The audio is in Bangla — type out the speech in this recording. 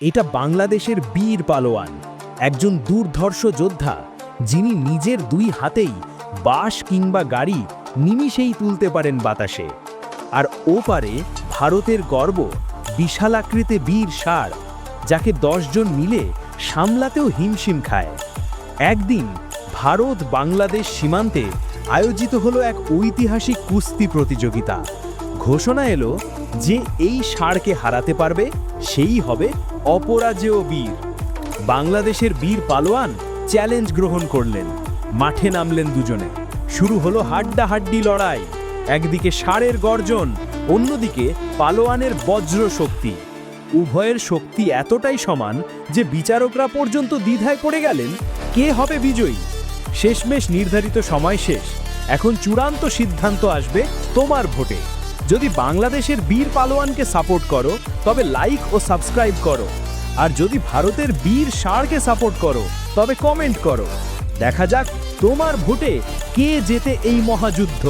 এটা বাংলাদেশের বীর পালোয়ান, একজন দুর্ধর্ষ যোদ্ধা, যিনি নিজের দুই হাতেই বাস কিংবা গাড়ি নিমিষেই তুলতে পারেন বাতাসে। আর ও পারে ভারতের গর্ব, বিশালাকৃতি বীর সার, যাকে দশজন মিলে সামলাতেও হিমশিম খায়। একদিন ভারত বাংলাদেশ সীমান্তে আয়োজিত হলো এক ঐতিহাসিক কুস্তি প্রতিযোগিতা। ঘোষণা এলো যে এই ষাঁড়কে হারাতে পারবে, সেই হবে অপরাজেয় বীর। বাংলাদেশের বীর পালোয়ান চ্যালেঞ্জ গ্রহণ করলেন, মাঠে নামলেন দুজনে। শুরু হলো হাড্ডাহাড্ডি লড়াই, একদিকে ষাঁড়ের গর্জন, অন্যদিকে পালোয়ানের বজ্র শক্তি। উভয়ের শক্তি এতটাই সমান যে বিচারকরা পর্যন্ত দ্বিধায় পড়ে গেলেন, কে হবে বিজয়ী? শেষমেশ নির্ধারিত সময় শেষ, এখন চূড়ান্ত সিদ্ধান্ত আসবে তোমার ভোটে। যদি বাংলাদেশের বীর পালোয়ানকে সাপোর্ট করো, তবে লাইক ও সাবস্ক্রাইব করো। আর যদি ভারতের বীর সারকে সাপোর্ট করো, তবে কমেন্ট করো। দেখা যাক তোমার ভোটে কে জেতে এই মহাযুদ্ধ।